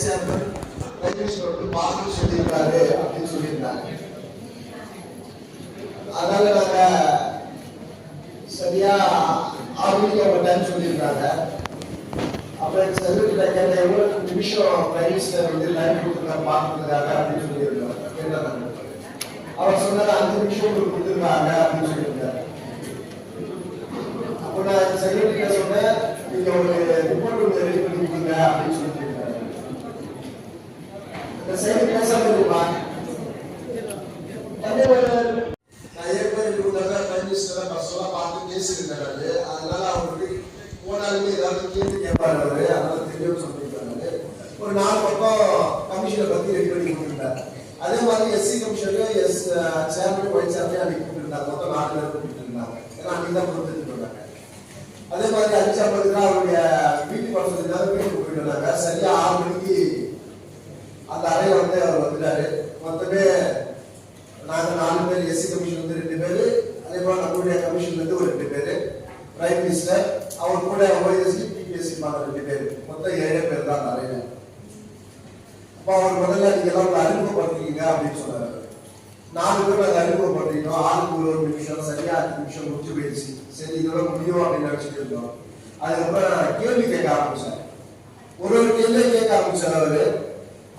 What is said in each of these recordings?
Vice chairman Rajneesh வந்து பார்த்து சொல்லியிருக்காரு அப்படின்னு சொல்லியிருந்தாங்க. அதனால நாங்க சரியா ஆரம்பிக்க சொல்லியிருக்காங்க. அப்புறம் செல்வத்துல கேட்ட எவ்வளவு நிமிஷம் பிரைம் வந்து லைன் கொடுத்துருக்காங்க பார்த்துருக்காங்க அப்படின்னு சொல்லியிருந்தாங்க கேட்டாங்க அவர் சொன்னாரு அஞ்சு நிமிஷம் உங்களுக்கு கொடுத்துருக்காங்க அப்படின்னு சொல்லியிருந்தாரு. அப்போ நான் செக்ரட்டரிட்ட சொன்னேன் நீங்க ஒரு ரிப்போர்ட் ஒன்று ரெடி பண்ணி கொடுங்க அப்படின்னு சொல்லி இந்த சைடு பேசாம அதே ஒரு நான் ஏற்கனவே கொடுத்தாங்க பிரைம் பார்த்து பேசியிருந்தாரு அதனால அவருக்கு போனாலுமே ஏதாவது கேள்வி கேட்பாரு அவரு அதனால தெரியும் சொல்லியிருக்காரு ஒரு நாலு பக்கம் கமிஷனை பத்தி ரெடி பண்ணி கொடுத்துருந்தாரு அதே மாதிரி SC commission S chairman white chairman அன்னைக்கு கூப்பிட்டுருந்தாங்க. மொத்தம் நாலு பேர் கூப்பிட்டுருந்தாங்க ஏன்னா அன்னைக்கு தான் அதே மாதிரி அஞ்சு ஐம்பதுக்கு அவருடைய வீட்டு பசங்க வீட்டுக்கு போயிட்டு இருந்தாங்க சரியா ஆறு மணிக்கு அந்த அறையை வந்து அவர் வந்துட்டாரு. மொத்தமே நாங்கள் நாலு பேர் எஸ்சி கமிஷன் வந்து ரெண்டு பேரு அதே போல நம்மளுடைய கமிஷன்ல இருந்து ஒரு ரெண்டு பேரு. பிரைம் மினிஸ்டர் அவர் கூட ஓஎஸ்சி பிபிஎஸ்சி பண்ண ரெண்டு பேர். மொத்தம் ஏழே பேர் தான் அந்த அறையில அப்போ அவர் முதல்ல நீங்க எல்லாம் உங்களை அறிமுகப்படுத்திக்கீங்க அப்படின்னு சொன்னாரு. நாலு பேர் அதை அறிமுகப்படுத்திக்கணும் ஆளுக்கு ஒரு ஒரு நிமிஷம் சரியா அஞ்சு நிமிஷம் முடிச்சு போயிடுச்சு. சரி இதோட முடியும் அப்படின்னு நினைச்சிட்டு இருந்தோம். அதுக்கப்புறம் நான் கேள்வி கேட்க ஆரம்பிச்சேன் ஒரு ஒரு கேள்வியை கேட்க ஆரம்பிச்சார் அவரு.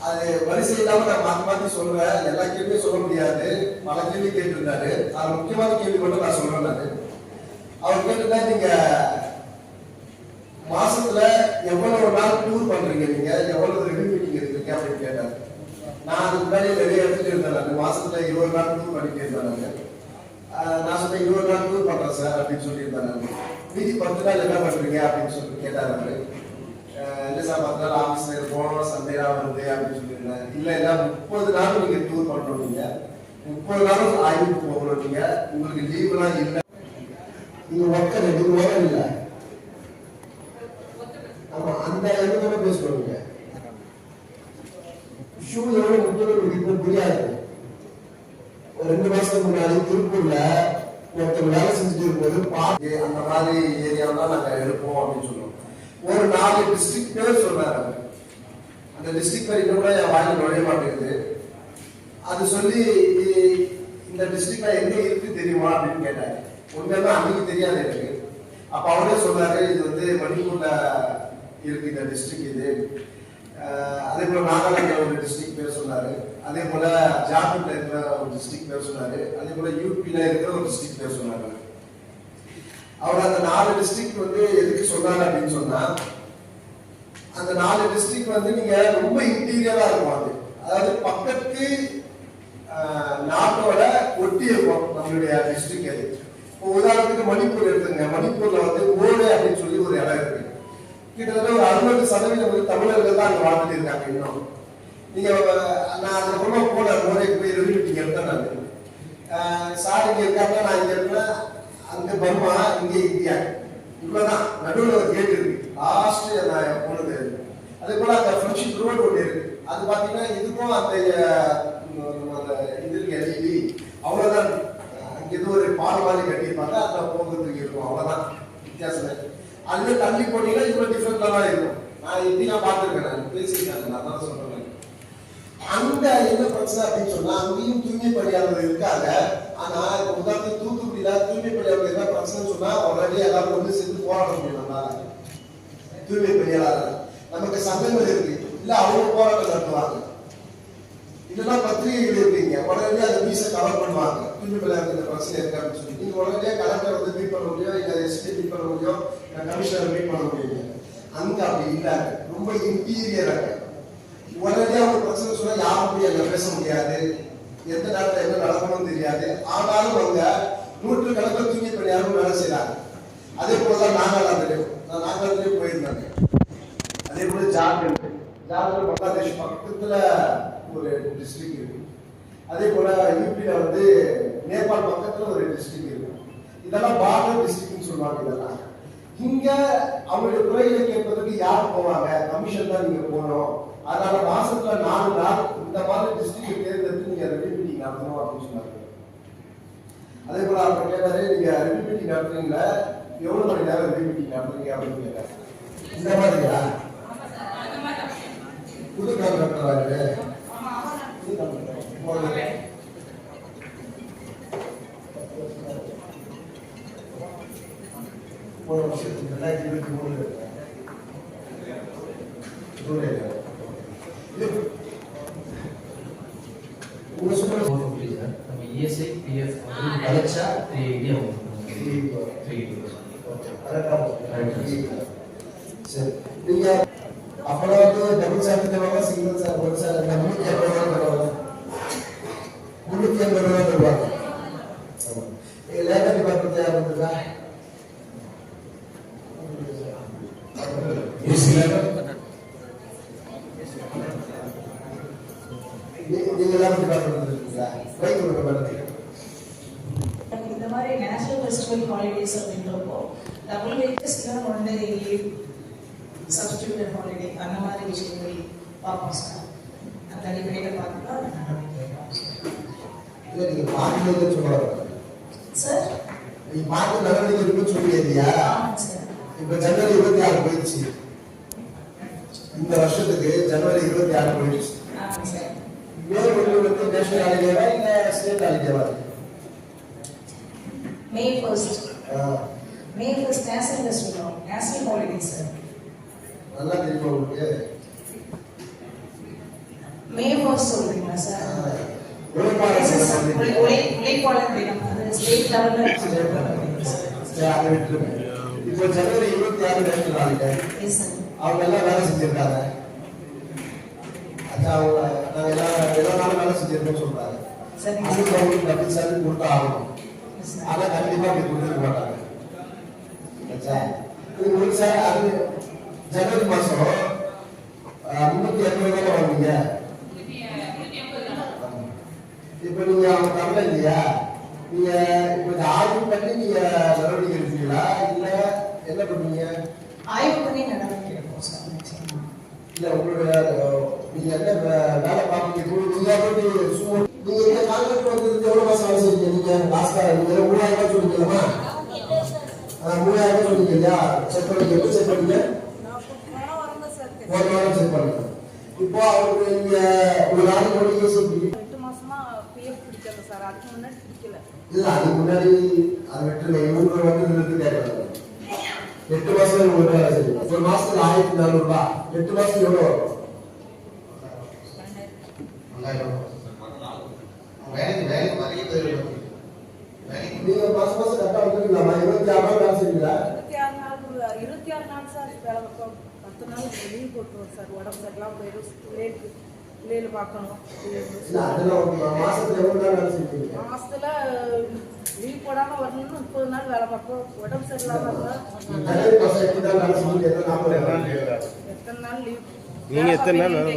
அது வரிசை இல்லாம நான் மாத்தி மாத்தி சொல்றேன். எல்லா கேள்வியும் சொல்ல முடியாது. பல கேள்வி கேட்டிருந்தாரு. அது முக்கியமான கேள்வி மட்டும் நான் சொல்றேன் நான். அவர் கேட்டிருந்தா நீங்க மாசத்துல எவ்வளவு நாள் டூர் பண்றீங்க நீங்க? எவ்வளவு ரெடி மீட்டிங் இருக்கீங்க அப்படின்னு கேட்டாரு. நான் அதுக்கு முன்னாடி நிறைய இடத்துல இருந்தேன் நான். மாசத்துல இருபது நாள் டூர் பண்ணிட்டு இருந்தேன் நான் நான் சொன்னேன் இருபது நாள் டூர் பண்றேன் சார் அப்படின்னு சொல்லியிருந்தேன் நான் மீதி பத்து நாள் என்ன பண்றீங்க? அப்படின்னு சொல்லி கேட்டாரு அவரு. இல்லை சார் பத்து நாள் ஆஃபீஸ்ல போனோம் சண்டே வருது அப்படின்னு சொல்லியிருந்தேன் இல்ல இல்லை முப்பது நாள் நீங்க டூர் பண்ணுறோம் நீங்க. முப்பது நாள் ஆய்வுக்கு போகணும் நீங்க. உங்களுக்கு லீவ்லாம் இல்லை. நீங்கள் ஒர்க்க ரெண்டு வாரம் இல்லை. ஆமா அந்த எண்ணத்தோட பேசுவாங்க. ஷூ எவ்வளோ முக்கியம் இப்போ புரியாது ஒரு ரெண்டு மாசத்துக்கு முன்னாடி திருப்பூர்ல ஒருத்தர் வேலை செஞ்சுட்டு இருக்கும்போது பார்த்து அந்த மாதிரி ஏரியாவில் தான் நாங்க எடுப்போம் அப்படின்னு சொல்லுவோம் ஒரு நாலு டிஸ்ட்ரிக்ட் பேர் சொல்றாரு அந்த டிஸ்ட்ரிக்ட் பேர் இன்னும் கூட என் வாயில் நுழைய மாட்டேங்குது. அது சொல்லி இந்த டிஸ்ட்ரிக்ட்ல எங்க இருக்கு தெரியுமா? அப்படின்னு கேட்டாரு. உண்மையுமே அன்னைக்கு தெரியாது எனக்கு. அப்ப அவரே சொன்னாரு இது வந்து மணிப்பூர்ல இருக்கு இந்த டிஸ்ட்ரிக்ட் இது. அதே போல நாகாலாந்துல ஒரு டிஸ்ட்ரிக்ட் பேர் சொன்னாரு. அதே போல ஜார்க்கண்ட்ல இருக்கிற ஒரு டிஸ்ட்ரிக்ட் பேர் சொன்னாரு. அதே போல யூபியில இருக்கிற ஒரு டிஸ்ட்ரிக்ட் பேர் சொன்னாரு. அவர் அந்த நாலு டிஸ்ட்ரிக்ட் வந்து எதுக்கு சொன்னார் அப்படின்னு சொன்னா அந்த நாலு டிஸ்ட்ரிக்ட் வந்து நீங்க ரொம்ப இன்டீரியரா இருக்கும் அது. அதாவது பக்கத்து நாட்டோட ஒட்டி இருக்கும் நம்மளுடைய டிஸ்ட்ரிக்ட் அது. இப்போ உதாரணத்துக்கு மணிப்பூர் எடுத்துங்க. மணிப்பூர்ல வந்து ஓடு அப்படின்னு சொல்லி ஒரு இடம் இருக்கு. கிட்டத்தட்ட ஒரு அறுபது சதவீதம் வந்து தமிழர்கள் தான் அங்க வாழ்ந்துட்டு இருக்காங்க இன்னும். நீங்க நான் நான் அதுக்கப்புறமா போன மோரைக்கு போய் ரெடி மீட்டிங் எடுத்தேன் நான். சார் இங்க இருக்காங்க நான் இங்க இருக்கேன். அங்க பர்மா இங்க இந்தியா இவ்வளவுதான். நடுவில் ஒரு கேட் இருக்கு. லாஸ்ட் நான் போனது. அதே போல அந்த ஃப்ரெண்ட்ஷிப் ரோடு ஒன்று இருக்கு. அது பாத்தீங்கன்னா இதுக்கும் அந்த இது இருக்கு எல்இடி அவ்வளவுதான். அங்க ஏதோ ஒரு பால் மாதிரி கட்டியிருப்பாங்க அதுல போகிறதுக்கு இருக்கும். அவ்வளவுதான். வித்தியாசம். அதுல தள்ளி போனீங்கன்னா இவ்வளவு டிஃபரெண்டா தான் இருக்கும். நான் எப்படி நான் பார்த்துருக்கேன். நான் பேசியிருக்கேன். நான் தான் சொல்றேன். அங்க என்ன பிரச்சனை அப்படின்னு சொன்னா அங்கேயும் தூய்மை பணியாளர்கள் இருக்காங்க. ஆனா இப்ப உதாரணத்துக்கு தூத்துக்குடியில தூய்மை பணியாளர்கள் என்ன பிரச்சனை சொன்னா உடனே எல்லாரும் ஒண்ணு சேர்ந்து போராட முடியும் நம்மளால தூய்மை பணியாளர்கள் நமக்கு சங்கங்கள் இருக்கு. இல்ல அவங்க போராட்டம் நடத்துவாங்க. இல்லைன்னா பத்திரிகைகள் இருக்கீங்க உடனே அந்த நியூஸை கவர் பண்ணுவாங்க. தூய்மை பணியாளர்கள் இந்த பிரச்சனை இருக்கு அப்படின்னு சொல்லி. நீங்க உடனே கலெக்டர் வந்து மீட் பண்ண முடியும் இல்ல எஸ்பி மீட் பண்ண முடியும் கமிஷனர் மீட் பண்ண முடியும். அங்க அப்படி இல்லாங்க ரொம்ப இன்டீரியராக உடனே அவங்க பிரச்சனை சொன்னா யாரும் போய் அங்க பேச முடியாது. எந்த நேரத்தில் என்ன நடக்கணும்னு தெரியாது. ஆனாலும் அவங்க நூற்று கணக்கில் தூங்கி பணியாரும் வேலை செய்கிறாங்க அதே போலதான் நாகாலாந்துலயும் நான் நாகாலாந்துலயும் போயிருந்தாங்க அதே போல ஜார்க்கண்ட். ஜார்க்கண்ட் பங்களாதேஷ் பக்கத்தில் ஒரு டிஸ்ட்ரிக்ட் இருக்கு. அதே போல யூபியில் வந்து நேபாள் பக்கத்தில் ஒரு டிஸ்ட்ரிக்ட் இருக்கு. இதெல்லாம் பார்டர் டிஸ்ட்ரிக்ட்னு சொல்லுவாங்க இதெல்லாம். இங்க அவங்களுடைய குறைகளை கேட்பதற்கு யார் போவாங்க? கமிஷன் தான் நீங்க போகணும். அதனால மாசத்துல நாலு நாள் இந்த மாதிரி டிஸ்ட்ரிக்ட் தேர்ந்தெடுத்து நீங்க ரெடி மீட்டிங் நடத்தணும் அப்படின்னு சொன்னாங்க அதே போல அவர் கேட்டாரு நீங்க ரெடி மீட்டிங் நடத்துறீங்களா? எவ்வளவு மணி நேரம் ரெடி மீட்டிங் நடத்துறீங்க அப்படின்னு கேட்டாரு. இந்த மாதிரியா? புது கான்ட்ராக்டரா இது புது கான்ட்ராக்டர் போன வருஷத்துக்கு ரெண்டாயிரத்தி இருபத்தி மூணு ஜூலை இது உங்க சொல்ற நம்ம இஎஸ்ஐ பிஎஃப் கழிச்சா த்ரீ எயிட்டி ஆகும் த்ரீ சரி நீங்க அப்பெல்லாம் வந்து டபுள் சார்ஜ் தருவாங்க சிங்கிள் சார் ஒரு சார் முன்னூத்தி ஐம்பது ரூபா தருவாங்க முன்னூத்தி ஐம்பது ரூபா தருவாங்க லேபர் டிபார்ட்மெண்ட் யார் நீங்க லேபர் டிபார்ட்மெண்ட் பைக் கொடுக்க மாட்டேங்க இந்த மாதிரி நேஷனல் ஃபெஸ்டிவல் ஹாலிடேஸ் அப்படின்றப்போ double வேஜஸ்க்கு one day leave substituted holiday அந்த மாதிரி விஷயங்கள் சார் அந்த டிபேட்டை பார்த்து நடவடிக்கை எடுப்போம் சார். இல்ல சொல்லுவாங்க சார் பார்த்து நடவடிக்கை இருக்குன்னு சார் ஜனவரி இருபத்தி ஆறு போயிடுச்சு இந்த வருஷத்துக்கு ஜனவரி இருபத்தி ஆறு போயிடுச்சு மே ஒன்று வந்து நேஷனல் ஹாலிடேவா இல்ல state ஹாலிடேவா May first May first national national holiday sir நல்லா தெரியுமா உங்களுக்கு? ஃபர்ஸ்ட் சொல்றீங்களா சார்? உழைப்பாளர் தினம். அது ஸ்டேட் லெவலில். இப்போ ஜனவரி இருபத்தி ஆறு அவங்க எல்லாம் வேலை செஞ்சிருக்காங்க. அவங்க நாங்க எல்லாம் எல்லா நாளும் வேலை செஞ்சிருக்கோம்னு சொல்றாங்க. அதுக்கு சார் அவங்களுக்கு டபுள் கொடுத்தா ஆகணும். ஆனா கண்டிப்பா அப்படி கொடுத்துருக்க மாட்டாங்க. சார் அது ஜனவரி மாசம் முன்னூத்தி எண்பது ரூபாய் வாங்குவீங்க. இப்ப நீங்க அவங்க தரல இல்லையா? நீங்க இப்ப இந்த ஆய்வு பண்ணி நீங்க நடவடிக்கை எடுப்பீங்களா? இல்ல என்ன பண்ணுவீங்க ஆய்வு பண்ணி நடவடிக்கை எடுப்போம் சார். இல்ல உங்களுடைய நீங்க என்ன வேலை பார்ப்பீங்க நீங்க போயிட்டு சும்மா நீங்க இந்த கான்ட்ராக்ட் வந்து எவ்வளவு மாசம் வேலை செய்வீங்க நீங்க லாஸ்டா நீங்க மூவாயிரம் ரூபாய் சொல்லிக்கலாமா மூவாயிரம் ரூபாய் சொன்னீங்க இல்லையா செக் பண்ணி எப்படி செக் பண்ணீங்க? ஒரு வாரம் செக் பண்ணுங்க இப்போ அவருக்கு நீங்க ஒரு நாளைக்கு ஒரு யோசிச்சு எட்டு மாசமா பிஎஃப் பிடிக்கல சார் அதுக்கு முன்னாடி பிடிக்கல இல்ல அதுக்கு முன்னாடி அது விட்டுருங்க இவங்க வந்து நிறுத்தி கேட்கறாங்க எட்டு மாசம் இவங்க வேலை செய்யும் ஒரு மாசத்துக்கு ஆயிரத்தி நானூறு ரூபாய் எட்டு மாசத்துக்கு எவ்வளவு? வரும் ரெண்டாயிரம். ரூபாய். வேலைக்கு வேலைக்கு நிறைய பேர் வேலைக்கு? நீங்க மாசம் மாசம் கரெக்டா வந்துருக்கலாமா இருபத்தி ஆறு நாள் வேலை செய்வீங்களா? இருபத்தி ஆறு நாள் சார் பத்து நாள் லீவ் போட்டுருவோம் சார். உடம்பு சரியில்லாம போயிடும். பிள்ளைகள் பார்க்கணும். மாசத்துல எவ்வளவு நாள் வேலை செய்வீங்க? மாசத்துல லீவ் போடாம வரணும்னு முப்பது நாள் வேலை பார்ப்போம். உடம்பு சரியில்லாம வேலை எத்தனை நாள் எத்தனை நாள் லீவ் நீங்க எத்தனை நாள் வேலை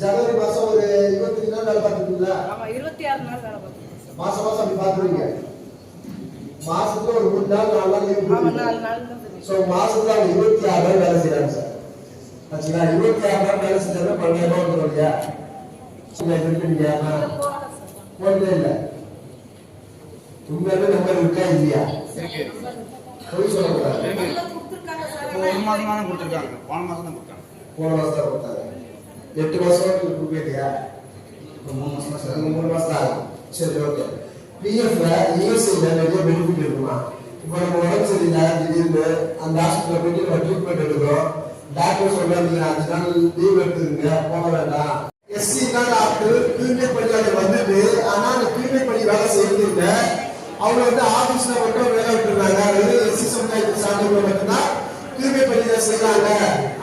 ஜனவரி மாசம் ஒரு இருபத்தஞ்சு நாள் வேலை பார்த்துருக்கீங்களா? ஆமா இருபத்தி ஆறு நாள் வேலை சார் மாசம் மாசம் அப்படி பார்த்துருவீங்க மாசத்துல ஒரு மூணு நாள் நாலு நாள் ஸோ மாசத்துல இருபத்தி ஆறு நாள் வேலை செய்யறாங்க சார் ஆச்சுங்களா இருபத்தி ஆறு நாள் வேலை செஞ்சாலும் பன்னெண்டு ரூபா வந்துடும் இல்லையா? இல்லை இருக்கீங்க போயிட்டே இல்லை. உண்மையாவே நம்பர் இருக்கா இல்லையா? பொய் சொல்லக்கூடாது. ஒரு மாசம் தான் கொடுத்துருக்காங்க. போன மாசம் தான் கொடுத்தாங்க. போன மாசம் தான் கொடுத்தாங்க. எட்டு மாசம் கொடுக்கலையா மூணு மாசமா மூணு மாசம் தான் ஆகும் சரி ஓகே. பிஎஃப்ல இஎஸ்ஐல நிறைய பெனிஃபிட் இருக்குமா? இப்போ நம்ம உடம்பு சரியில்லை திடீர்னு அந்த ஹாஸ்பிட்டல் போயிட்டு நம்ம ட்ரீட்மெண்ட் எடுக்கிறோம். டாக்டர் சொல்றாங்க அஞ்சு நாள் லீவ் எடுத்துருங்க போக வேண்டாம். எஸ்சி தான் டாக்டர் தூய்மை பணியாளர் வந்துட்டு ஆனா அந்த தூய்மை பணி வேலை செய்யறதுங்க அவங்க வந்து ஆபீஸ்ல மட்டும் வேலை விட்டுருக்காங்க வெறும் எஸ்சி சமுதாயத்தை சார்ந்தவங்க மட்டும்தான் தூய்மை பணி செய்யறாங்க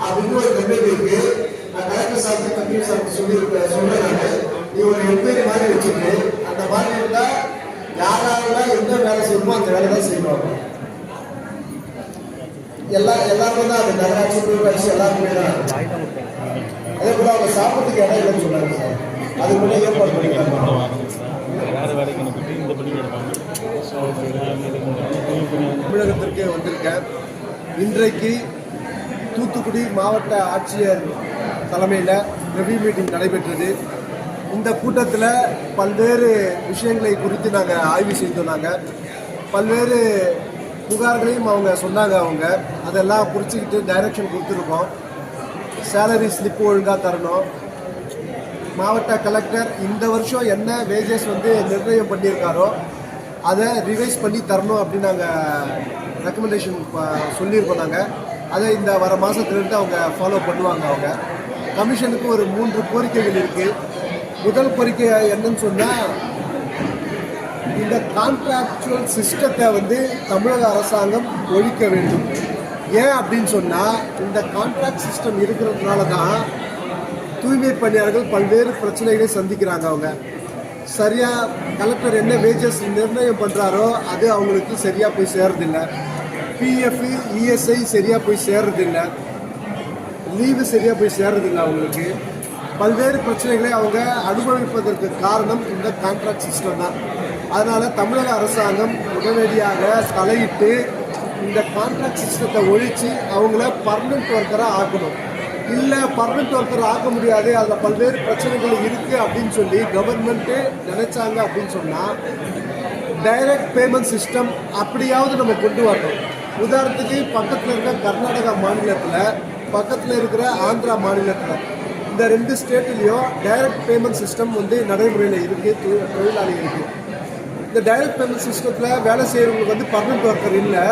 அப்படின்னு ஒரு கம்பெனி இருக்கு. நான் கலெக்டர் சார் கம்ப்யூட்டர் சார் சொல்லி சொல்றேன் நீ ஒரு என்கொயரி மாதிரி வச்சுட்டு அந்த மாதிரி இருந்தா யாரால எந்த வேலை செய்யணுமோ அந்த வேலை தான் செய்வாங்க. எல்லா எல்லாருமே தான் அது நகராட்சி பேரூராட்சி எல்லாருமே தான். அதே போல அவங்க சாப்பிட்றதுக்கு இடம் இல்லைன்னு சொன்னாங்க சார். அது கூட ஏற்பாடு பண்ணிக்கலாம் தமிழகத்திற்கு வந்திருக்க இன்றைக்கு தூத்துக்குடி மாவட்ட ஆட்சியர் தலைமையில் ரெவ்யூ மீட்டிங் நடைபெற்றது. இந்த கூட்டத்தில் பல்வேறு விஷயங்களை குறித்து நாங்கள் ஆய்வு செய்தோம் நாங்கள் பல்வேறு புகார்களையும் அவங்க சொன்னாங்க அவங்க. அதெல்லாம் குறிச்சிக்கிட்டு டைரக்ஷன் கொடுத்துருக்கோம். சேலரி ஸ்லிப் ஒழுங்காக தரணும். மாவட்ட கலெக்டர் இந்த வருஷம் என்ன வேஜஸ் வந்து நிர்ணயம் பண்ணியிருக்காரோ அதை ரிவைஸ் பண்ணி தரணும் அப்படின்னு நாங்கள் ரெக்கமெண்டேஷன் சொல்லியிருக்கோம் நாங்கள் அதை இந்த வர மாதத்துலேருந்து அவங்க ஃபாலோ பண்ணுவாங்க அவங்க. கமிஷனுக்கு ஒரு மூன்று கோரிக்கைகள் இருக்குது முதல் கோரிக்கை என்னன்னு சொன்னால் இந்த கான்ட்ராக்சுவல் சிஸ்டத்தை வந்து தமிழக அரசாங்கம் ஒழிக்க வேண்டும். ஏன் அப்படின்னு சொன்னால் இந்த கான்ட்ராக்ட் சிஸ்டம் இருக்கிறதுனால தான் தூய்மை பணியாளர்கள் பல்வேறு பிரச்சனைகளை சந்திக்கிறாங்க அவங்க. சரியாக கலெக்டர் என்ன வேஜஸ் நிர்ணயம் பண்ணுறாரோ அது அவங்களுக்கு சரியாக போய் சேர்றதில்லை பிஎஃப் இஎஸ்ஐ சரியாக போய் சேர்றதில்லை லீவு சரியாக போய் சேர்றதில்லை அவங்களுக்கு. பல்வேறு பிரச்சனைகளை அவங்க அனுபவிப்பதற்கு காரணம் இந்த கான்ட்ராக்ட் சிஸ்டம் தான். அதனால் தமிழக அரசாங்கம் உடனடியாக தலையிட்டு இந்த கான்ட்ராக்ட் சிஸ்டத்தை ஒழித்து அவங்கள பர்மனெண்ட் ஒர்க்கராக ஆக்கணும். இல்லை பர்மனெண்ட் ஒர்க்கர் ஆக்க முடியாது அதில் பல்வேறு பிரச்சனைகள் இருக்குது அப்படின்னு சொல்லி கவர்மெண்ட்டு நினைச்சாங்க அப்படின்னு சொன்னால் டைரக்ட் பேமெண்ட் சிஸ்டம் அப்படியாவது நம்ம கொண்டு வரணும். உதாரணத்துக்கு பக்கத்தில் இருக்கிற கர்நாடகா மாநிலத்தில் பக்கத்தில் இருக்கிற ஆந்திரா மாநிலத்தில் இந்த ரெண்டு ஸ்டேட்லேயும் டைரக்ட் பேமெண்ட் சிஸ்டம் வந்து நடைமுறையில் இருக்குது தொழிலாளி இருக்குது இந்த டைரக்ட் பேமெண்ட் சிஸ்டத்தில் வேலை செய்கிறவங்களுக்கு வந்து பர்மனெண்ட் ஒர்க்கர் இல்லை.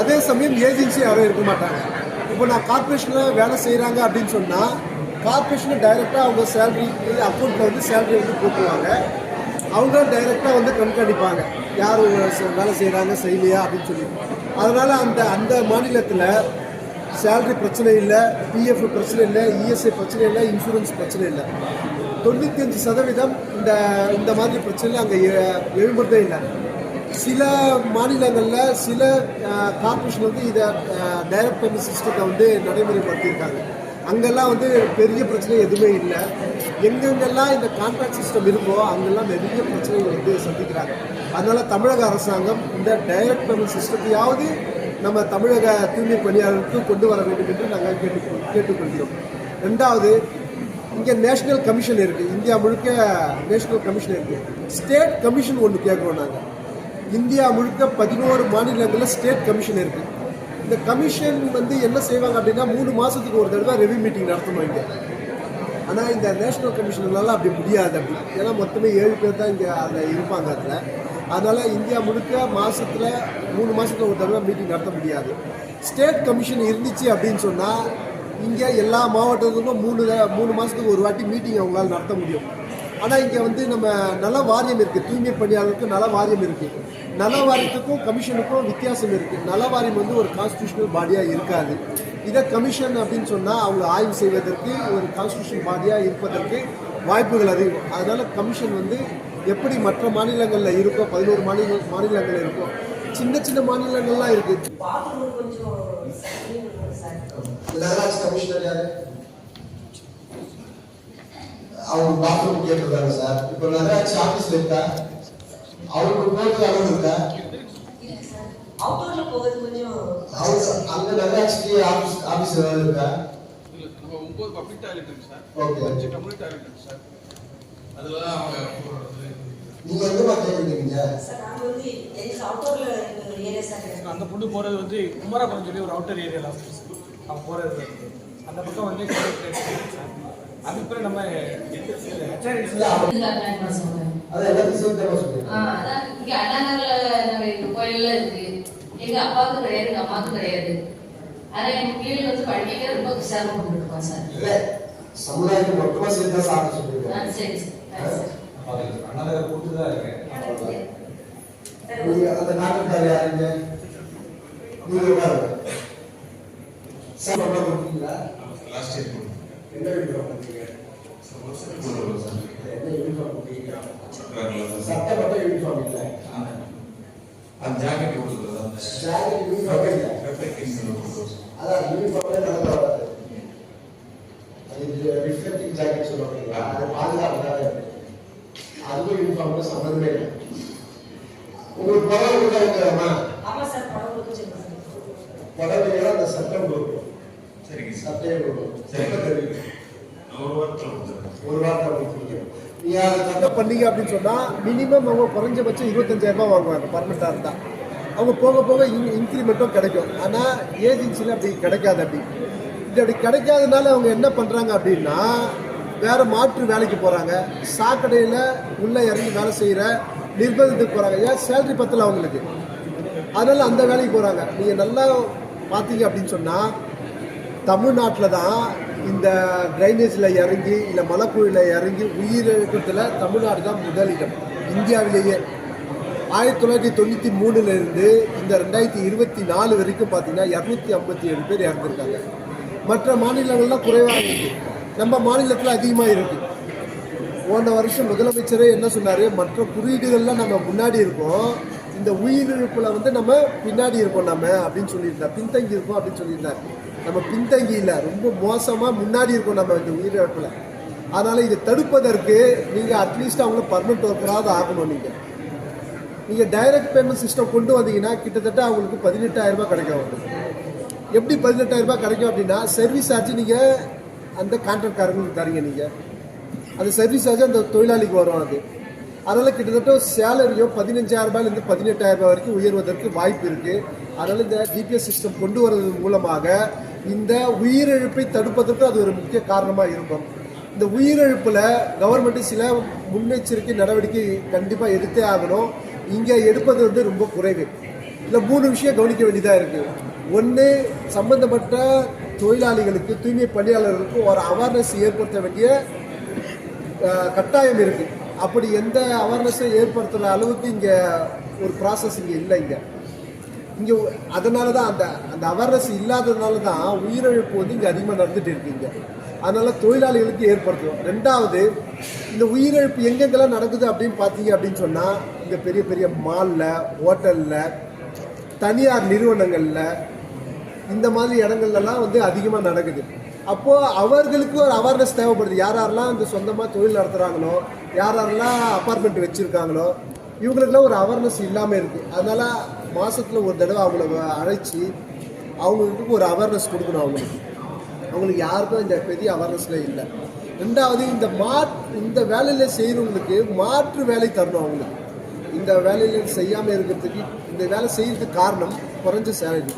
அதே சமயம் ஏஜென்சி யாரும் இருக்க மாட்டாங்க. இப்போ நான் கார்பரேஷனில் வேலை செய்கிறாங்க அப்படின்னு சொன்னால் கார்பரேஷனில் டைரெக்டாக அவங்க சேலரி அக்கௌண்ட்டில் வந்து சேலரி வந்து போட்டுருவாங்க. அவங்க டைரெக்டாக வந்து கண்காணிப்பாங்க. யார் வேலை செய்கிறாங்க செய்யலையா அப்படின்னு சொல்லி. அதனால் அந்த அந்த மாநிலத்தில் சேலரி பிரச்சனை இல்லை பிஎஃப் பிரச்சனை இல்லை இஎஸ்ஐ பிரச்சனை இல்லை இன்சூரன்ஸ் பிரச்சனை இல்லை. தொண்ணூற்றி அஞ்சு சதவீதம் இந்த இந்த மாதிரி பிரச்சனை அங்கே எழும்புறதே இல்லை. சில மாநிலங்களில் சில கார்பரேஷன் வந்து இதை டைரக்ட் பேமெண்ட் சிஸ்டத்தை வந்து நடைமுறைப்படுத்தியிருக்காங்க. அங்கெல்லாம் வந்து பெரிய பிரச்சனை எதுவுமே இல்லை. எங்கெங்கெல்லாம் இந்த கான்ட்ராக்ட் சிஸ்டம் இருக்கோ அங்கெல்லாம் நிறைய பிரச்சனைகள் வந்து சந்திக்கிறாங்க. அதனால் தமிழக அரசாங்கம் இந்த டைரக்ட் பேமெண்ட் சிஸ்டத்தையாவது நம்ம தமிழக தூய்மை பணியாளருக்கு கொண்டு வர வேண்டும் என்று நாங்கள் கேட்டு கேட்டுக்கொள்கிறோம். ரெண்டாவது இங்கே நேஷனல் கமிஷன் இருக்குது இந்தியா முழுக்க நேஷனல் கமிஷன் இருக்குது ஸ்டேட் கமிஷன் ஒன்று கேட்குறோம் நாங்கள் இந்தியா முழுக்க பதினோரு மாநிலங்களில் ஸ்டேட் கமிஷன் இருக்குது இந்த கமிஷன் வந்து என்ன செய்வாங்க அப்படின்னா மூணு மாதத்துக்கு ஒரு தடவை ரெவ்யூ மீட்டிங் நடத்தணும் இங்கே. ஆனால் இந்த நேஷனல் கமிஷனால அப்படி முடியாது அப்படி. ஏன்னா மொத்தமே ஏழு பேர் தான் இங்கே அதில் இருப்பாங்க அதில். அதனால் இந்தியா முழுக்க மாதத்தில் மூணு மாதத்துல ஒரு தடவை மீட்டிங் நடத்த முடியாது. ஸ்டேட் கமிஷன் இருந்துச்சு அப்படின்னு சொன்னால் இங்கே எல்லா மாவட்டத்துக்கும் மூணு மூணு மாதத்துக்கு ஒரு வாட்டி மீட்டிங் அவங்களால் நடத்த முடியும். ஆனால் இங்கே வந்து நம்ம நல வாரியம் இருக்குது தூய்மை பணியாளருக்கு நல வாரியம் இருக்குது நல வாரியத்துக்கும் கமிஷனுக்கும் வித்தியாசம் இருக்குது நல வாரியம் வந்து ஒரு கான்ஸ்டியூஷனல் பாடியாக இருக்காது. இதை கமிஷன் அப்படின்னு சொன்னால் அவங்க ஆய்வு செய்வதற்கு ஒரு கான்ஸ்டியூஷன் பாடியாக இருப்பதற்கு வாய்ப்புகள் அதிகம். அதனால் கமிஷன் வந்து எப்படி மற்ற மாநிலங்களில் இருக்கோ பதினோரு மாநில மாநிலங்களில் இருக்கோ சின்ன சின்ன மாநிலங்கள்லாம் இருக்குது நகராட்சி கமிஷனர் யாரு? அவங்க பாத்ரூம் கேட்டிருக்காங்க சார். இப்போ நகராட்சி ஆபீஸ்ல இருக்கா? அவருக்கு போறது அளவு இருக்கா? அவுட்டோர்ல போகிறது கொஞ்சம் அவங்க அங்க நகராட்சிக்கு ஆபீஸ் ஆபீஸ் ஏதாவது இருக்கா? இல்ல, நம்ம ஒன்பது பப்ளிக் டாய்லெட் இருக்கு சார். Okay. அஞ்சு டாய்லெட் இருக்கு சார். அதுல தான் அவங்க. நீங்க எங்க சார் சார் அந்த பொண்ணு போகிறது வந்து குமரபுரம் சொல்லி ஒரு அவுட்டர் ஏரியாவில் அவங்க போகிறது அந்த பக்கம் வந்து சார் அதுக்கப்புறம் நம்ம அதான் கோயில்ல இருக்கு. எங்க அப்பாவுக்கு கிடையாது எங்க அம்மாவுக்கும் கிடையாது. ஆனா எங்க பிள்ளைங்க வந்து படிக்க ரொம்ப சிரமப்பட்டு இருக்கோம் சார். இல்ல சமுதாயத்துக்கு மொத்தமா சேர்த்து தான் சாப்பிட சொல்லிருக்கேன் ஆ, சரி. சார் ஆ, சரி. நீங்க அந்த நாட்டுக்கார யாருங்க? லாஸ்ட் இயர் என்ன யூனிஃபார்ம் என்ன யூனிஃபார்ம் சட்டப்பட்ட யூனிஃபார்ம் இல்லை. அந்த ஜாக்கெட் கொடுக்குறது அந்த ஜாக்கெட் யூனிஃபார்ம் இல்லை அதான் யூனிஃபார்ம்ல நடந்து வராது. அது ரிஃப்ளெக்டிங் ஜாக்கெட் சொல்லுவாங்க அது இருக்கு அதுக்கும் யூனிஃபார்ம்ல சம்மந்தமே இல்லை. உங்களுக்கு புடவை கூட இருக்கிறமா புடவையில அந்த சட்டம் கொடுக்கும் சரிங்க சார். சட்டையை கொடுக்கும் சரி. சட்டம் தெரியும் ஒரு வாரத்தில் ஒரு வாரத்தை கொடுத்துருக்கீங்க நீங்க அதை சட்டம்? பண்ணீங்க அப்படின்னு சொன்னா மினிமம் அவங்க குறைஞ்சபட்சம் இருபத்தஞ்சாயிரம் ரூபாய் வாங்குவாங்க பர்மனெண்டா இருந்தா. அவங்க போக போக இன்க்ரிமெண்ட்டும் கிடைக்கும். ஆனால் ஏஜென்சியில் அப்படி கிடைக்காது அப்படி. இது அப்படி கிடைக்காதனால அவங்க என்ன பண்ணுறாங்க அப்படின்னா வேற மாற்று வேலைக்கு போகிறாங்க சாக்கடையில் உள்ளே இறங்கி வேலை செய்கிற நிர்பந்தத்துக்கு போகிறாங்க ஏன்? சேலரி பத்தல அவங்களுக்கு. அதனால அந்த வேலைக்கு போகிறாங்க நீங்கள் நல்லா பார்த்தீங்க அப்படின்னு சொன்னால் தமிழ்நாட்டில் தான் இந்த ட்ரைனேஜில் இறங்கி இல்லை மலைக்குழியில் இறங்கி உயிரிழக்கத்தில் தமிழ்நாடு தான் முதலிடம் இந்தியாவிலேயே. ஆயிரத்தி தொள்ளாயிரத்தி தொண்ணூற்றி மூணுலேருந்து இந்த ரெண்டாயிரத்தி இருபத்தி நாலு வரைக்கும் பார்த்தீங்கன்னா இரநூத்தி ஐம்பத்தி ஏழு பேர் இறந்துருக்காங்க. மற்ற மாநிலங்கள்லாம் குறைவாக இருக்குது நம்ம மாநிலத்தில் அதிகமாக இருக்குது போன வருஷம் முதலமைச்சரே என்ன சொன்னார்? மற்ற குறியீடுகள்லாம் நம்ம முன்னாடி இருக்கோம். இந்த உயிரிழப்பில் வந்து நம்ம பின்னாடி இருக்கோம் நம்ம அப்படின்னு சொல்லியிருந்தார் பின்தங்கி இருக்கோம் அப்படின்னு சொல்லியிருந்தார். நம்ம பின்தங்கி இல்லை ரொம்ப மோசமாக முன்னாடி இருக்கோம் நம்ம இந்த உயிரிழப்பில். அதனால் இதை தடுப்பதற்கு நீங்கள் அட்லீஸ்ட் அவங்கள பர்மனெண்ட் ஒர்க்கராக ஆகணும் நீங்கள் நீங்கள் டைரக்ட் பேமெண்ட் சிஸ்டம் கொண்டு வந்தீங்கன்னா கிட்டத்தட்ட அவங்களுக்கு பதினெட்டாயிரரூபா கிடைக்கும் அவங்களுக்கு எப்படி பதினெட்டாயிரரூபா கிடைக்கும் அப்படின்னா சர்வீஸ் சார்ஜ் நீங்கள் அந்த கான்ட்ராக்ட்காரங்களுக்கு தரீங்க நீங்கள் அந்த சர்வீஸ் சார்ஜ் அந்த தொழிலாளிக்கு வரும் அது. அதனால் கிட்டத்தட்ட சேலரியோ பதினஞ்சாயிரரூபாயிலேருந்து பதினெட்டாயிரரூபா வரைக்கும் உயர்வதற்கு வாய்ப்பு இருக்குது அதனால் இந்த டிபிஎஸ் சிஸ்டம் கொண்டு வரது மூலமாக இந்த உயிரிழப்பை தடுப்பதற்கு அது ஒரு முக்கிய காரணமாக இருக்கும். இந்த உயிரிழப்பில் கவர்மெண்ட்டு சில முன்னெச்சரிக்கை நடவடிக்கை கண்டிப்பாக எடுத்தே ஆகணும். இங்கே எடுப்பது வந்து ரொம்ப குறைவு. இதில் மூணு விஷயம் கவனிக்க வேண்டியதாக இருக்குது ஒன்று சம்பந்தப்பட்ட தொழிலாளிகளுக்கு தூய்மை பணியாளர்களுக்கு ஒரு அவேர்னஸ் ஏற்படுத்த வேண்டிய கட்டாயம் இருக்குது அப்படி எந்த அவேர்னஸும் ஏற்படுத்துகிற அளவுக்கு இங்கே ஒரு ப்ராசஸ் இங்கே இல்லை இங்கே. இங்கே அதனால தான் அந்த அந்த அவேர்னஸ் இல்லாததுனால தான் உயிரிழப்பு வந்து இங்கே அதிகமாக நடந்துகிட்டு இருக்குங்க அதனால் தொழிலாளிகளுக்கு ஏற்படுத்தும் ரெண்டாவது இந்த உயிரிழப்பு எங்கெங்கெல்லாம் நடக்குது அப்படின்னு பார்த்தீங்க அப்படின்னு சொன்னால் இந்த பெரிய பெரிய மாலில் ஹோட்டலில் தனியார் நிறுவனங்களில் இந்த மாதிரி இடங்கள்லாம் வந்து அதிகமாக நடக்குது. அப்போது அவர்களுக்கு ஒரு அவேர்னஸ் தேவைப்படுது. யார் யாரெல்லாம் இந்த சொந்தமாக தொழில் நடத்துகிறாங்களோ யார் யாரெல்லாம் அப்பார்ட்மெண்ட் வச்சுருக்காங்களோ இவங்களுக்குலாம் ஒரு அவேர்னஸ் இல்லாமல் இருக்குது அதனால் மாதத்தில் ஒரு தடவை அவங்கள அழைச்சி அவங்களுக்கு ஒரு அவேர்னஸ் கொடுக்கணும் அவங்களுக்கு. அவங்களுக்கு யாருக்கும் இந்த பெரிய அவேர்னஸில் இல்லை. ரெண்டாவது இந்த மா இந்த வேலையில் செய்கிறவங்களுக்கு மாற்று வேலை தரணும் அவங்களுக்கு. இந்த வேலையில் செய்யாமல் இருக்கிறதுக்கு இந்த வேலை செய்யறதுக்கு காரணம் குறைஞ்ச சேலரி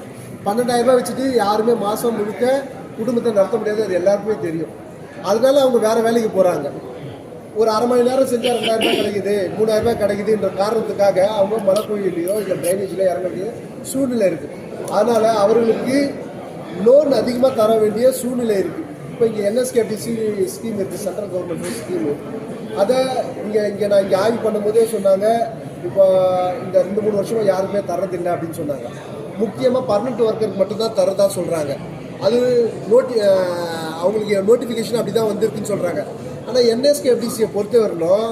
பன்னெண்டாயிரம் ரூபாய் வச்சுட்டு யாருமே மாதம் முழுக்க குடும்பத்தை நடத்த முடியாது அது எல்லாருக்குமே தெரியும். அதனால அவங்க வேறு வேலைக்கு போகிறாங்க ஒரு அரை மணி நேரம் செஞ்சால் ரெண்டாயிரம் ரூபாய் கிடைக்குது மூணாயிரம் ரூபாய் கிடைக்குதுன்ற காரணத்துக்காக அவங்க மலைக்குழியிலையோ இல்லை ட்ரைனேஜ்லையோ இறங்க வேண்டிய சூழ்நிலை இருக்குது அதனால் அவர்களுக்கு லோன் அதிகமாக தர வேண்டிய சூழ்நிலை இருக்குது இப்போ இங்கே என்எஸ்கேடிசி ஸ்கீம் இருக்குது சென்ட்ரல் கவர்மெண்ட் ஸ்கீமு அதை இங்கே இங்கே நான் இங்கே ஆய்வு பண்ணும்போதே சொன்னாங்க இப்போ இந்த ரெண்டு மூணு வருஷமாக யாருமே தரதில்லை அப்படின்னு சொன்னாங்க. முக்கியமாக பர்மனெண்ட் ஒர்க்கருக்கு மட்டும்தான் தரதா சொல்கிறாங்க அது நோட்டி அவங்களுக்கு நோட்டிஃபிகேஷன் அப்படி தான் வந்திருக்குன்னு சொல்கிறாங்க ஆனால் என்எஸ்கேஎஃப்டிசியை பொறுத்தவரையிலும்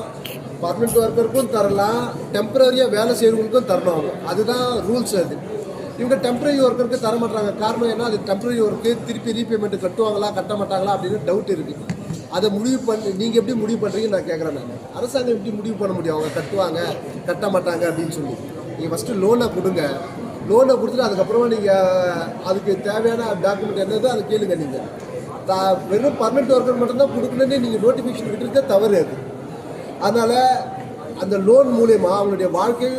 பர்மனெண்ட் ஒர்க்கருக்கும் தரலாம் டெம்பரரியாக வேலை செய்கிறவங்களுக்கும் தரணும் அவங்க. அதுதான் ரூல்ஸ் அது. இவங்க டெம்பரரி ஒர்க்கருக்கு தர மாட்டாங்க காரணம் என்ன? அது டெம்பரரி ஒர்க்கு திருப்பி ரீபேமெண்ட் கட்டுவாங்களா கட்ட மாட்டாங்களா அப்படின்னு டவுட் இருக்குது அதை முடிவு பண்ணி நீங்கள் எப்படி முடிவு பண்ணுறீங்கன்னு நான் கேட்குறேன் நான். அரசாங்கம் எப்படி முடிவு பண்ண முடியும்? அவங்க கட்டுவாங்க கட்ட மாட்டாங்க அப்படின்னு சொல்லி. நீங்கள் ஃபஸ்ட்டு லோனை கொடுங்க. லோனை கொடுத்துட்டு அதுக்கப்புறமா நீங்கள் அதுக்கு தேவையான டாக்குமெண்ட் என்னதோ அதை கேளுங்க நீங்கள் தா வெறும் பர்மனெண்ட் ஒர்க்கர் மட்டும்தான் கொடுக்கணுன்னு நீங்கள் நோட்டிஃபிகேஷன் விட்டுருக்க தவறு அது. அதனால் அந்த லோன் மூலயமா அவங்களுடைய வாழ்க்கை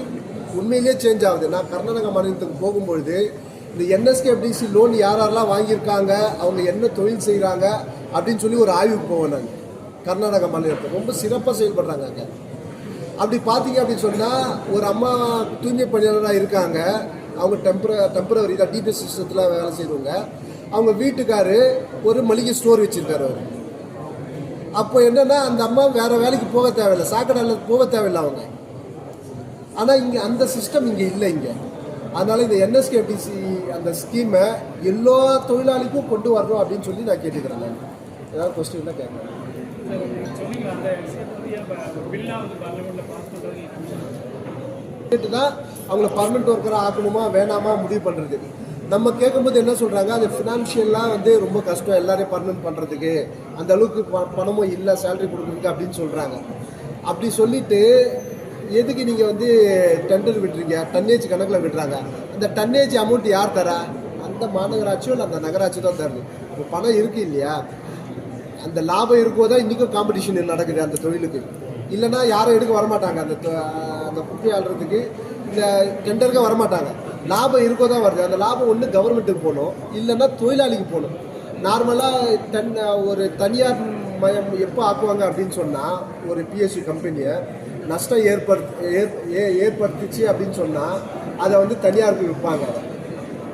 உண்மையிலேயே சேஞ்ச் ஆகுது. நான் கர்நாடக மாநிலத்துக்கு போகும்பொழுது இந்த என்எஸ்கேபிடிசி லோன் யார் யாரெல்லாம் வாங்கியிருக்காங்க அவங்க என்ன தொழில் செய்கிறாங்க அப்படின்னு சொல்லி ஒரு ஆய்வுக்கு போவேன் நாங்கள் கர்நாடக மாநிலத்தில். ரொம்ப சிறப்பாக செயல்படுறாங்க அங்கே. அப்படி பார்த்தீங்க அப்படின்னு சொன்னால் ஒரு அம்மா தூய்மை பணியாளராக இருக்காங்க. அவங்க டெம்பர டெம்பரவரி தான் டிபிஎஸ் சிஸ்டத்தில் வேலை செய்கிறவங்க அவங்க வீட்டுக்காரு ஒரு மளிகை ஸ்டோர் வச்சுருக்காரு அவர். அப்போ என்னென்னா அந்த அம்மா வேறு வேலைக்கு போக தேவையில்லை. சாக்கடையில் போக தேவையில்லை அவங்க. ஆனால் இங்கே அந்த சிஸ்டம் இங்கே இல்லை இங்கே. அதனால் இந்த என்எஸ்கேபிசி அந்த ஸ்கீமை எல்லா தொழிலாளிக்கும் கொண்டு வரணும் அப்படின்னு சொல்லி நான் கேட்டுக்கிறேன் நான். ஏதாவது கொஸ்டின் தான் கேட்கலாம் அவங்கள பர்மனெண்ட் ஒர்க்கராக ஆக்கணுமா வேணாமா முடிவு பண்ணுறது நம்ம கேட்கும்போது என்ன சொல்கிறாங்க அது ஃபினான்ஷியலாக வந்து ரொம்ப கஷ்டம் எல்லாரையும் பர்மனெண்ட் பண்ணுறதுக்கு அந்த அளவுக்கு ப- பணமும் இல்லை சேலரி கொடுக்குறதுக்கு அப்படின்னு சொல்கிறாங்க அப்படி சொல்லிட்டு எதுக்கு நீங்கள் வந்து டெண்டர் விட்டுறீங்க? டன்னேஜ் கணக்கில் விடுறாங்க. அந்த டன்னேஜ் அமௌண்ட் யார் தரா? அந்த மாநகராட்சியோ இல்லை அந்த நகராட்சி தான் தருது இப்போ பணம் இருக்குது இல்லையா? அந்த லாபம் இருக்கோ தான் இன்றைக்கும் காம்படிஷன் நடக்குது அந்த தொழிலுக்கு. இல்லைன்னா யாரும் எடுக்க வரமாட்டாங்க அந்த அந்த குப்பை ஆடுறதுக்கு இந்த டெண்டருக்கு வரமாட்டாங்க. லாபம் இருக்கோ தான் வருது. அந்த லாபம் ஒன்று கவர்மெண்ட்டுக்கு போகணும். இல்லைன்னா தொழிலாளிக்கு போகணும். நார்மலாக தன் ஒரு தனியார் மயம் எப்போ ஆக்குவாங்க அப்படின்னு சொன்னால் ஒரு பிஎஸ்சி கம்பெனியை நஷ்டம் ஏற்படுத்து ஏற் ஏ- ஏற்படுத்துச்சு அப்படின்னு சொன்னால் அதை வந்து தனியாருக்கு விற்பாங்க.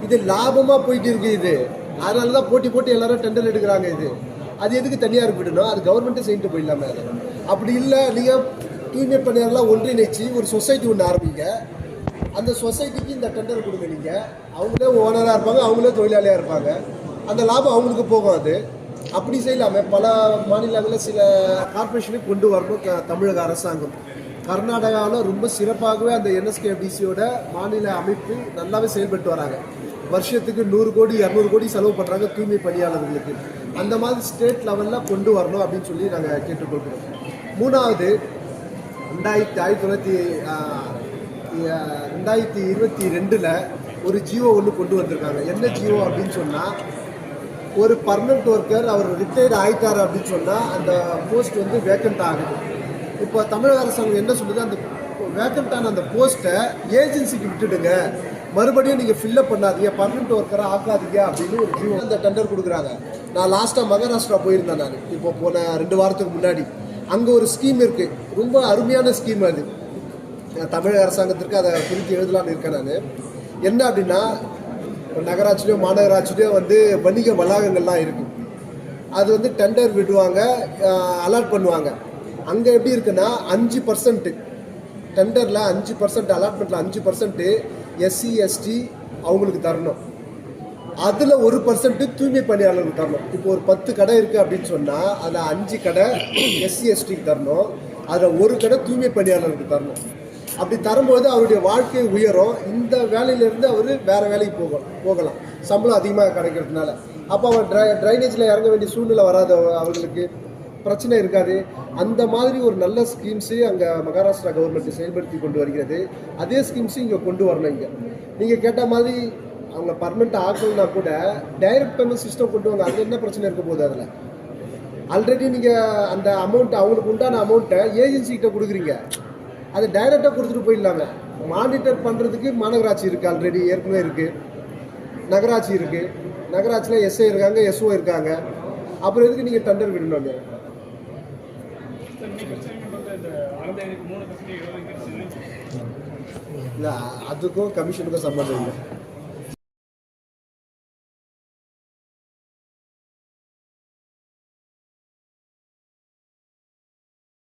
இது லாபமாக போயிட்டு இருக்கு இது. அதனால தான் போட்டி போட்டு எல்லாரும் டெண்டர் எடுக்கிறாங்க இது. அது எதுக்கு தனியாருக்கு விடணும் அது கவர்மெண்ட்டே செய்யிட்டு போயிடலாமே அது. அப்படி இல்லை நீங்கள் தூய்மை பணியாளர்லாம் ஒன்றிணைச்சு ஒரு சொசைட்டி ஒன்று ஆரம்பிங்க. அந்த சொசைட்டிக்கு இந்த டெண்டர் கொடுங்க நீங்கள் அவங்களே ஓனராக இருப்பாங்க அவங்களே தொழிலாளியாக இருப்பாங்க. அந்த லாபம் அவங்களுக்கு போகும் அது. அப்படி செய்யலாமே. பல மாநிலங்களில் சில கார்பரேஷனை கொண்டு வரணும் க- தமிழக அரசாங்கம். கர்நாடகாவில் ரொம்ப சிறப்பாகவே அந்த என்எஸ்கேபிசியோட மாநில அமைப்பு நல்லாவே செயல்பட்டு வராங்க. வருஷத்துக்கு நூறு கோடி இரநூறு கோடி செலவு பண்ணுறாங்க தூய்மை பணியாளர்களுக்கு. அந்த மாதிரி ஸ்டேட் லெவலில் கொண்டு வரணும் அப்படின்னு சொல்லி நாங்கள் கேட்டுக்கொள்கிறோம். மூணாவது ரெண்டாயிரத்தி ஆயிரத்தி தொள்ளாயிரத்தி ரெண்டாயிரத்தி இருபத்தி ரெண்டில் ஒரு ஜியோ ஒன்று கொண்டு வந்திருக்காங்க. என்ன ஜியோ அப்படின்னு சொன்னால் ஒரு பர்மனெண்ட் ஒர்க்கர் அவர் ரிட்டையர்ட் ஆகிட்டார் அப்படின்னு சொன்னால் அந்த போஸ்ட் வந்து வேக்கண்ட் ஆகுது. இப்போ தமிழக அரசாங்கம் என்ன சொல்லுது? அந்த வேக்கண்டான அந்த போஸ்ட்டை ஏஜென்சிக்கு விட்டுடுங்க. மறுபடியும் நீங்கள் ஃபில்லப் பண்ணாதீங்க பர்மனெண்ட் ஒர்க்கரை ஆக்காதீங்க அப்படின்னு ஒரு ஜீவோ அந்த டெண்டர் கொடுக்குறாங்க. நான் லாஸ்ட்டாக மகாராஷ்டிரா போயிருந்தேன் நான். இப்போ போன ரெண்டு வாரத்துக்கு முன்னாடி. அங்கே ஒரு ஸ்கீம் இருக்குது ரொம்ப அருமையான ஸ்கீம் அது. தமிழக அரசாங்கத்திற்கு அதை குறித்து எழுதலான்னு இருக்கேன் நான். என்ன அப்படின்னா நகராட்சிலையோ மாநகராட்சிலையோ வந்து வணிக வளாகங்கள்லாம் இருக்குது அது வந்து டெண்டர் விடுவாங்க அலாட் பண்ணுவாங்க. அங்கே எப்படி இருக்குன்னா அஞ்சு பர்சன்ட்டு டெண்டரில் அஞ்சு பர்சன்ட் அலாட்மெண்ட்டில் அஞ்சு பர்சன்ட்டு எஸ்சி எஸ்டி அவங்களுக்கு தரணும். அதில் ஒரு பர்சன்ட்டு தூய்மை பணியாளருக்கு தரணும். இப்போ ஒரு பத்து கடை இருக்குது அப்படின்னு சொன்னால் அதில் அஞ்சு கடை எஸ்சி எஸ்டிக்கு தரணும். அதில் ஒரு கடை தூய்மை பணியாளருக்கு தரணும். அப்படி தரும்போது அவருடைய வாழ்க்கை உயரும். இந்த வேலையிலேருந்து அவர் வேறு வேலைக்கு போகலாம் போகலாம். சம்பளம் அதிகமாக கிடைக்கிறதுனால. அப்போ அவன் ட்ரை ட்ரைனேஜில் இறங்க வேண்டிய சூழ்நிலை வராது அவர்களுக்கு. பிரச்சனை இருக்காது. அந்த மாதிரி ஒரு நல்ல ஸ்கீம்ஸு அங்கே மகாராஷ்டிரா கவர்மெண்ட் செயல்படுத்தி கொண்டு வருகிறது. அதே ஸ்கீம்ஸு இங்கே கொண்டு வரணும் இங்கே. நீங்கள் கேட்ட மாதிரி அவங்க பர்மனெண்ட் ஆக்கணும்னா கூட டைரக்ட் பேமெண்ட் சிஸ்டம் கொண்டு வாங்க. அது என்ன பிரச்சனை இருக்க போகுது அதில்? ஆல்ரெடி நீங்கள் அந்த அமௌண்ட் அவங்களுக்கு உண்டான அமௌண்ட்டை ஏஜென்சிக்கிட்ட கொடுக்குறீங்க. அதை டைரெக்டாக கொடுத்துட்டு போயிடலாங்க. மானிட்டர் பண்ணுறதுக்கு மாநகராட்சி இருக்குது ஆல்ரெடி ஏற்கனவே இருக்குது நகராட்சி இருக்குது நகராட்சியில் எஸ்ஐ இருக்காங்க எஸ்ஓ இருக்காங்க. அப்புறம் எதுக்கு நீங்கள் டெண்டர் விடணும் இல்லை அதுக்கும் கமிஷனுக்கும் சம்மந்தம் இல்லை.